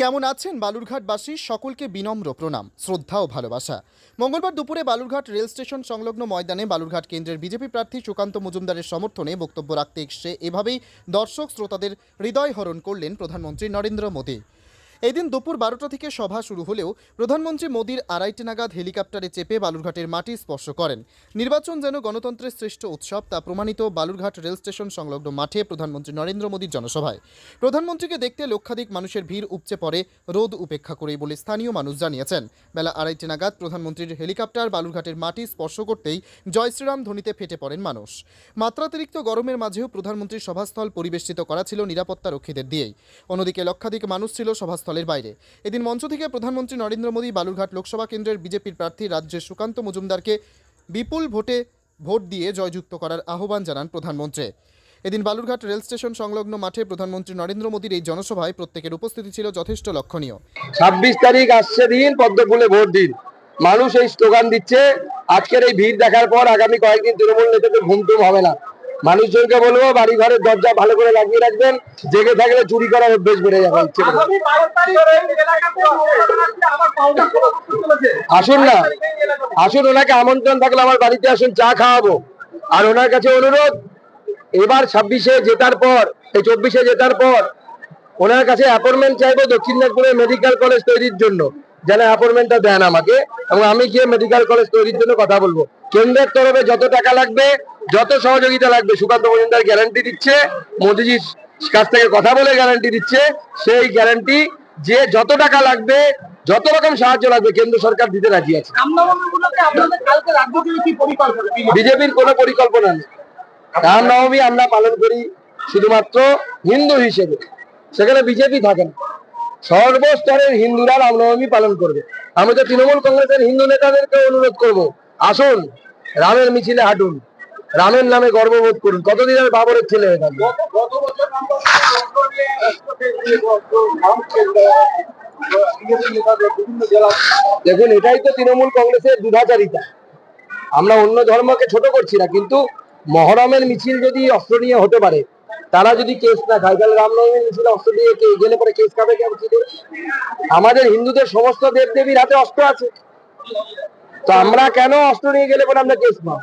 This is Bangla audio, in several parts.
কেমন আছেন বালুরঘাটবাসী? সকলকে বিনম্র প্রণাম, শ্রদ্ধা ও ভালোবাসা। মঙ্গলবার দুপুরে বালুরঘাট রেল স্টেশন সংলগ্ন ময়দানে বালুরঘাট কেন্দ্রের বিজেপি প্রার্থী সুকান্ত মজুমদারের সমর্থনে বক্তব্য রাখতে এসে এভাবেই দর্শক শ্রোতাদের হৃদয় হরণ করলেন প্রধানমন্ত্রী নরেন্দ্র মোদী। এদিন দুপুর বারোটা থেকে সভা শুরু হলেও প্রধানমন্ত্রী মোদীর আড়াইটে নাগাদ হেলিকপ্টারে চেপে বালুরঘাটের মাটি স্পর্শ করেন। নির্বাচন যেন গণতন্ত্রের শ্রেষ্ঠ উৎসব, তা প্রমাণিত বালুরঘাট রেল স্টেশন সংলগ্ন মাঠে প্রধানমন্ত্রী নরেন্দ্র মোদীর জনসভায়। প্রধানমন্ত্রীকে দেখতে লক্ষাধিক মানুষের ভিড় উপচে পড়ে, রোদ উপেক্ষা করেই বলে স্থানীয় মানুষ জানিয়েছেন। বেলা আড়াইটে নাগাদ প্রধানমন্ত্রীর হেলিকপ্টার বালুরঘাটের মাটি স্পর্শ করতেই জয় শ্রীরাম ধ্বনিতে ফেটে পড়েন মানুষ। মাত্রাতিরিক্ত গরমের মাঝেও প্রধানমন্ত্রীর সভাস্থল পরিবেষ্টিত করা ছিল নিরাপত্তা রক্ষীদের দিয়েই। অন্যদিকে লক্ষাধিক মানুষ ছিল সভাস্থলের বাইরে। এদিন মঞ্চ থেকে প্রধানমন্ত্রী নরেন্দ্র মোদী বালুরঘাট লোকসভা কেন্দ্রের বিজেপির প্রার্থী রাজ্যের সুকান্ত মজুমদারকে বিপুল ভোটে ভোট দিয়ে জয়যুক্ত করার আহ্বান জানান প্রধানমন্ত্রী। এদিন বালুরঘাট রেল স্টেশন সংলগ্ন মাঠে প্রধানমন্ত্রী নরেন্দ্র মোদীর এই জনসভায় প্রত্যেকের উপস্থিতি ছিল যথেষ্ট লক্ষণীয়। ছাব্বিশ তারিখ আসছে দিন পদ্ম ফুলে ভোট দিন। মানুষ এই স্লোগান দিচ্ছে, আজকের এই ভিড় দেখার পর আগামী কয়েকদিন তৃণমূল নেতাদের ঘুমটুম হবে না। মানুষজনকে বলব বাড়ি ঘরের দরজা ভালো করে লাগিয়ে রাখবেন, জেগে থাকলে চুরি করার অভ্যেস বেড়ে যাবে। ইচ্ছে আসুন না, আসুন, ওনাকে আমন্ত্রণ থাকলে আমার বাড়িতে আসুন, চা খাওয়াবো। আর ওনার কাছে অনুরোধ, এবার ছাব্বিশে জেতার পর, এই চব্বিশে জেতার পর, ওনার কাছে অ্যাপয়েন্টমেন্ট চাইব দক্ষিণ দিনাজপুরে মেডিকেল কলেজ তৈরির জন্য। যেন অ্যাপয়েন্টমেন্টটা দেন আমাকে এবং আমি গিয়ে মেডিকেল কলেজ তৈরির জন্য কথা বলব। কেন্দ্রের তরফে যত টাকা লাগবে যত সহযোগিতা লাগবে সুকান্ত মজুমদার গ্যারান্টি দিচ্ছে মোদিজির কাছ থেকে কথা বলে গ্যারান্টি দিচ্ছে সেই গ্যারান্টি যে যত টাকা লাগবে যত রকম সাহায্য লাগবে কেন্দ্র সরকার দিতে রাজি আছে। বিজেপির কোনো পরিকল্পনা নেই। রামনবমী আমরা পালন করি শুধুমাত্র হিন্দু হিসেবে। সেখানে বিজেপি থাকে না। সর্বস্তরের হিন্দুরা রামনবমী পালন করবে। আমি তো তৃণমূল কংগ্রেসের হিন্দু নেতাদেরকে অনুরোধ করব। আসুন রামের মিছিলে হাঁটুন। রামের নামে গর্ববোধ করুন। কতদিন আর বাবরের ছেলে হয়ে থাকবে? দেখুন এটাই তো তৃণমূল কংগ্রেসের দুধাচারিতা। আমরা অন্য ধর্মকে ছোট করছি না কিন্তু মহরমের মিছিল যদি অস্ত্র নিয়ে হতে পারে তারা যদি কেস না খায়, তাহলে রামনবমীর মিছিলে অস্ত্র দিয়ে গেলে পরে কেস খাবে কেন কি করে? আমাদের হিন্দুদের সমস্ত দেব দেবীর হাতে অস্ত্র আছে। তো আমরা কেন অস্ত্র নিয়ে গেলে পরে আমরা কেস পাবো?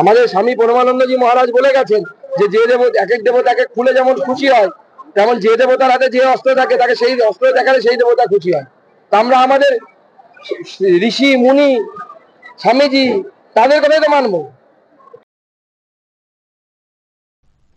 আমাদের স্বামী পরমানন্দজি মহারাজ বলে গেছেন যে যে দেবতা, এক এক দেবতা এক এক ফুলে যেমন খুশি হয়, তেমন যে দেবতার হাতে যে অস্ত্র থাকে, তাকে সেই অস্ত্র দেখালে সেই দেবতা খুশি হয়। তা আমরা আমাদের ঋষি, মুনি, স্বামীজি, তাদের কথাই তো মানবো।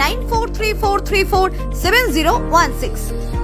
9434347016